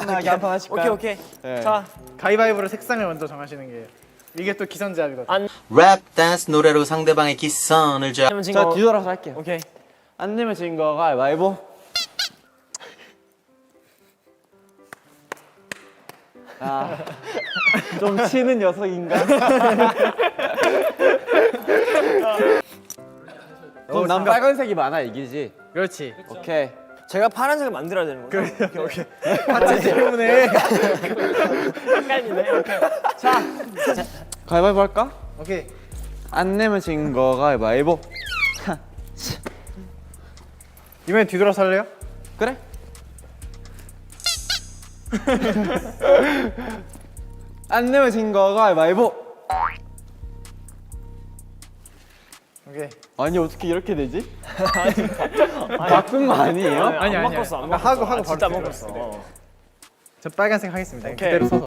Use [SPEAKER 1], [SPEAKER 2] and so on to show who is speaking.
[SPEAKER 1] 시원하게 한 판 하실까요?
[SPEAKER 2] 오케이 오케이.
[SPEAKER 1] 네.
[SPEAKER 2] 자
[SPEAKER 3] 가위바위보로 색상을 먼저 정하시는 게 이게 또 기선제압이거든요.
[SPEAKER 2] 안-
[SPEAKER 4] 랩 댄스 노래로 상대방의 기선을 잡
[SPEAKER 2] 하면
[SPEAKER 1] 진자
[SPEAKER 2] 거.
[SPEAKER 1] 뒤돌아서 할게요.
[SPEAKER 2] 오케이.
[SPEAKER 1] 안 내면 진 거가 가위바위보. 아, 좀 치는 녀석인가? 그럼 난 빨간색이 많아 이기지.
[SPEAKER 3] 그렇지.
[SPEAKER 1] 오케이.
[SPEAKER 2] 제가 파란색을 만들어야 되는 거죠? 오케이 오케이.
[SPEAKER 3] 같이 때문에.
[SPEAKER 2] 헷갈리네.
[SPEAKER 1] 가위바위보 할까?
[SPEAKER 3] 오케이.
[SPEAKER 1] 안 내면 진 거가 가위바위보.
[SPEAKER 3] 이번엔 뒤돌아서 할래요?
[SPEAKER 1] 그래? 안 내면 진 거가 가위바위보.
[SPEAKER 3] 오케이.
[SPEAKER 1] 아니 어떻게 이렇게 되지? 바꾼 거 아니에요?
[SPEAKER 3] 아니,
[SPEAKER 2] 안
[SPEAKER 3] 아니,
[SPEAKER 2] 바꿨어.
[SPEAKER 3] 아니.
[SPEAKER 2] 안
[SPEAKER 3] 그러니까
[SPEAKER 2] 바꿨어.
[SPEAKER 3] 하고, 하고
[SPEAKER 2] 아, 진짜
[SPEAKER 3] 바로
[SPEAKER 2] 바꿨어. 어.
[SPEAKER 3] 저 빨간색 하겠습니다.
[SPEAKER 2] 오케이.
[SPEAKER 3] 그대로 서서.